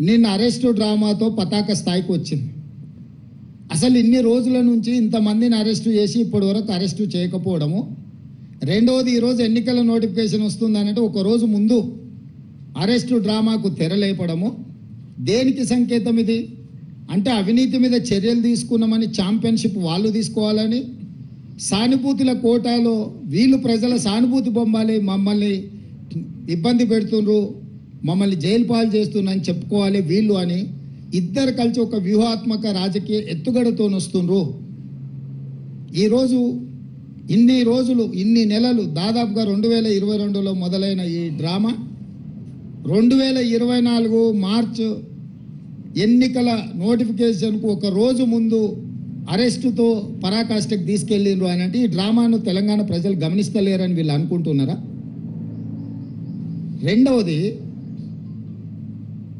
నిన్న అరెస్టు డ్రామాతో పతాక స్థాయికి వచ్చింది. అసలు ఇన్ని రోజుల నుంచి ఇంతమందిని అరెస్టు చేసి ఇప్పటి వరకు అరెస్టు చేయకపోవడము. రెండవది ఈరోజు ఎన్నికల నోటిఫికేషన్ వస్తుందనంటే ఒక రోజు ముందు అరెస్టు డ్రామాకు తెరలేపడము దేనికి సంకేతం ఇది? అంటే అవినీతి మీద చర్యలు తీసుకున్నామని ఛాంపియన్షిప్ వాళ్ళు తీసుకోవాలని సానుభూతుల కోటాలో వీళ్ళు ప్రజల సానుభూతి బొమ్మాలి మమ్మల్ని ఇబ్బంది పెడుతుండ్రు. మమ్మల్ని జైలు పాలు చేస్తున్నాని చెప్పుకోవాలి వీళ్ళు అని ఇద్దరు కలిసి ఒక వ్యూహాత్మక రాజకీయ ఎత్తుగడతో వస్తుండ్రు ఈరోజు ఇన్ని రోజులు ఇన్ని నెలలు దాదాపుగా రెండు వేల ఇరవై రెండులో మొదలైన ఈ డ్రామా రెండు వేల ఇరవై నాలుగు మార్చ్ ఎన్నికల నోటిఫికేషన్కు ఒక రోజు ముందు అరెస్టుతో పరాకాష్ఠకు తీసుకెళ్ళిండ్రు అని అంటే ఈ డ్రామాను తెలంగాణ ప్రజలు గమనిస్తలేరని వీళ్ళు అనుకుంటున్నారా? రెండవది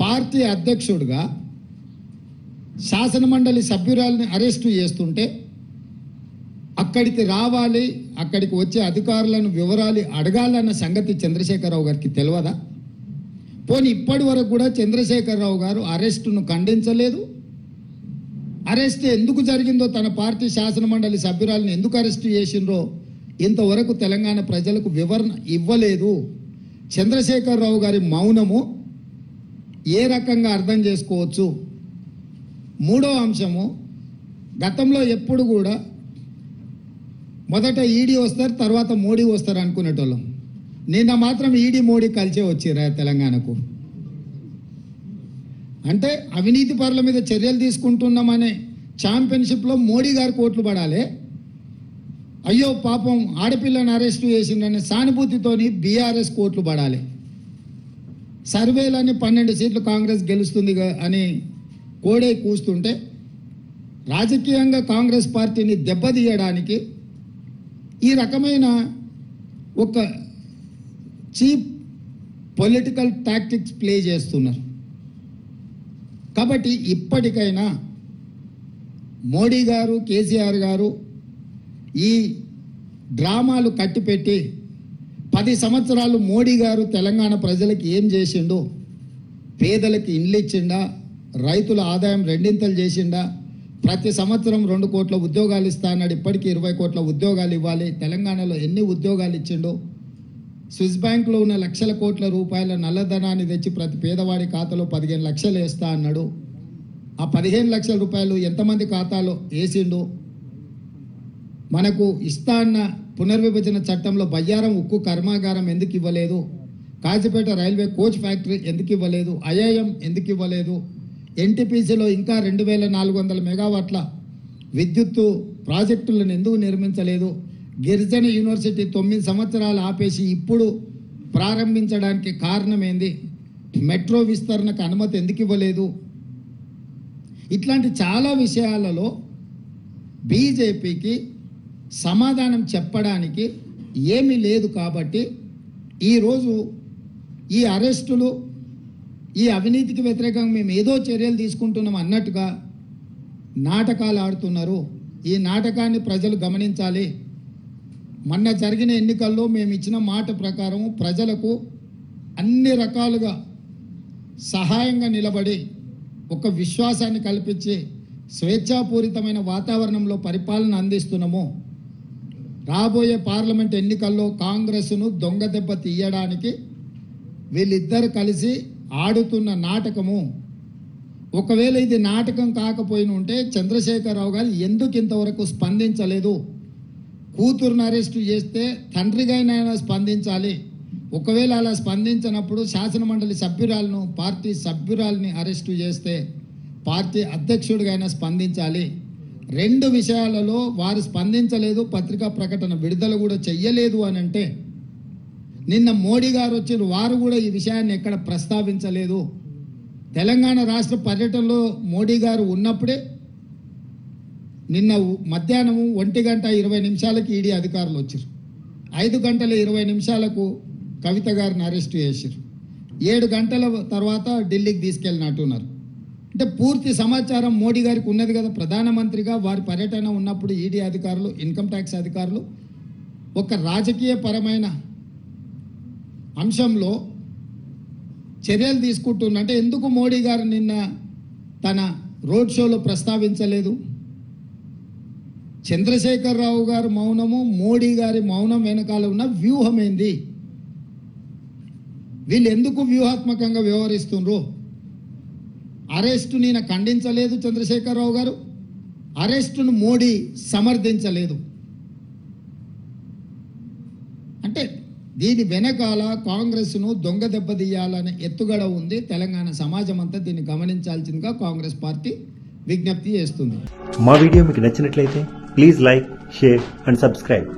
పార్టీ అధ్యక్షుడిగా శాసన మండలి సభ్యురాలని అరెస్టు చేస్తుంటే అక్కడికి రావాలి అక్కడికి వచ్చే అధికారులను వివరాలు అడగాలన్న సంగతి చంద్రశేఖరరావు గారికి తెలియదా? పోనీ ఇప్పటి వరకు కూడా చంద్రశేఖరరావు గారు అరెస్టును ఖండించలేదు. అరెస్ట్ ఎందుకు జరిగిందో తన పార్టీ శాసనమండలి సభ్యురాలను ఎందుకు అరెస్టు చేసిండ్రో ఇంతవరకు తెలంగాణ ప్రజలకు వివరణ ఇవ్వలేదు. చంద్రశేఖరరావు గారి మౌనము ఏ రకంగా అర్థం చేసుకోవచ్చు? మూడో అంశము గతంలో ఎప్పుడు కూడా మొదట ఈడీ వస్తారు తర్వాత మోడీ వస్తారు అనుకునేటోళ్ళం. నిన్న మాత్రం ఈడీ మోడీ కలిసే వచ్చిరా తెలంగాణకు. అంటే అవినీతి పరుల మీద చర్యలు తీసుకుంటున్నామనే ఛాంపియన్షిప్లో మోడీ గారు కోట్లు పడాలి. అయ్యో పాపం ఆడపిల్లను అరెస్టు చేసిండని సానుభూతితోని బీఆర్ఎస్ కోట్లు పడాలి. సర్వేలని పన్నెండు సీట్లు కాంగ్రెస్ గెలుస్తుంది అని కోడే కూస్తుంటే రాజకీయంగా కాంగ్రెస్ పార్టీని దెబ్బతీయడానికి ఈ రకమైన ఒక చీప్ పొలిటికల్ టాక్టిక్స్ ప్లే చేస్తున్నారు. కాబట్టి ఇప్పటికైనా మోడీ గారు కేసీఆర్ గారు ఈ డ్రామాలు కట్టిపెట్టి పది సంవత్సరాలు మోడీ గారు తెలంగాణ ప్రజలకు ఏం చేసిండు? పేదలకు ఇండ్లు ఇచ్చిండా? రైతుల ఆదాయం రెండింతలు చేసిండా? ప్రతి సంవత్సరం రెండు కోట్ల ఉద్యోగాలు ఇస్తా అన్నాడు. ఇప్పటికీ ఇరవై కోట్ల ఉద్యోగాలు ఇవ్వాలి. తెలంగాణలో ఎన్ని ఉద్యోగాలు ఇచ్చిండు? స్విస్ బ్యాంకులో ఉన్న లక్షల కోట్ల రూపాయల నల్లధనాన్ని తెచ్చి ప్రతి పేదవాడి ఖాతాలో పదిహేను లక్షలు వేస్తా అన్నాడు. ఆ పదిహేను లక్షల రూపాయలు ఎంతమంది ఖాతాలో వేసిండు? మనకు ఇస్తా అన్న పునర్విభజన చట్టంలో బయ్యారం ఉక్కు కర్మాగారం ఎందుకు ఇవ్వలేదు? కాజీపేట రైల్వే కోచ్ ఫ్యాక్టరీ ఎందుకు ఇవ్వలేదు? ఐఐఎం ఎందుకు ఇవ్వలేదు? ఎన్టీపీసీలో ఇంకా రెండు వేల నాలుగు వందల మెగావాట్ల విద్యుత్తు ప్రాజెక్టులను ఎందుకు నిర్మించలేదు? గిరిజన యూనివర్సిటీ తొమ్మిది సంవత్సరాలు ఆపేసి ఇప్పుడు ప్రారంభించడానికి కారణం ఏంది మెట్రో విస్తరణకు అనుమతి ఎందుకు ఇవ్వలేదు? ఇట్లాంటి చాలా విషయాలలో బీజేపీకి సమాధానం చెప్పడానికి ఏమీ లేదు కాబట్టి ఈరోజు ఈ అరెస్టులు ఈ అవినీతికి వ్యతిరేకంగా మేము ఏదో చర్యలు తీసుకుంటున్నాం అన్నట్టుగా నాటకాలు ఆడుతున్నారు. ఈ నాటకాన్ని ప్రజలు గమనించాలి. మొన్న జరిగిన ఎన్నికల్లో మేము ఇచ్చిన మాట ప్రకారం ప్రజలకు అన్ని రకాలుగా సహాయంగా నిలబడి ఒక విశ్వాసాన్ని కల్పించి స్వేచ్ఛాపూరితమైన వాతావరణంలో పరిపాలన అందిస్తున్నాము. రాబోయే పార్లమెంట్ ఎన్నికల్లో కాంగ్రెస్ను దొంగ దెబ్బ తీయడానికి వీళ్ళిద్దరు కలిసి ఆడుతున్న నాటకము. ఒకవేళ ఇది నాటకం కాకపోయిన ఉంటే చంద్రశేఖరరావు గారు ఎందుకు ఇంతవరకు స్పందించలేదు? కూతురుని అరెస్టు చేస్తే తండ్రిగానైనా స్పందించాలి. ఒకవేళ అలా స్పందించినప్పుడు శాసనమండలి సభ్యురాలను పార్టీ సభ్యురాల్ని అరెస్టు చేస్తే పార్టీ అధ్యక్షుడిగైనా స్పందించాలి. రెండు విషయాలలో వారు స్పందించలేదు పత్రికా ప్రకటన విడుదల కూడా చెయ్యలేదు అని అంటే నిన్న మోడీ గారు వచ్చిన వారు కూడా ఈ విషయాన్ని ఎక్కడ ప్రస్తావించలేదు. తెలంగాణ రాష్ట్ర పర్యటనలో మోడీ గారు ఉన్నప్పుడే నిన్న మధ్యాహ్నం ఒంటి గంట ఇరవై నిమిషాలకి ఈడీ అధికారులు వచ్చారు ఐదు గంటల ఇరవై నిమిషాలకు కవిత గారిని అరెస్ట్ చేశారు ఏడు గంటల తర్వాత ఢిల్లీకి తీసుకెళ్ళినట్టున్నారు. అంటే పూర్తి సమాచారం మోడీ గారికి ఉన్నది కదా. ప్రధానమంత్రిగా వారి పర్యటన ఉన్నప్పుడు ఈడీ అధికారులు ఇన్కమ్ ట్యాక్స్ అధికారులు ఒక రాజకీయ పరమైన అంశంలో చర్యలు తీసుకుంటున్న అంటే ఎందుకు మోడీ గారు నిన్న తన రోడ్ షోలో ప్రస్తావించలేదు? చంద్రశేఖరరావు గారు మౌనము మోడీ గారి మౌనం వెనకాల ఉన్న వ్యూహం ఏంది వీళ్ళు ఎందుకు వ్యూహాత్మకంగా వ్యవహరిస్తుండ్రు? అరెస్టు నేను ఖండించలేదు చంద్రశేఖరరావు గారు. అరెస్టును మోడీ సమర్థించలేదు. అంటే దీని వెనకాల కాంగ్రెస్ను దొంగ దెబ్బతీయాలనే ఎత్తుగడ ఉంది. తెలంగాణ సమాజం అంతా దీన్ని గమనించాల్సిందిగా కాంగ్రెస్ పార్టీ విజ్ఞప్తి చేస్తుంది. మా వీడియో మీకు నచ్చినట్లయితే please like share and subscribe.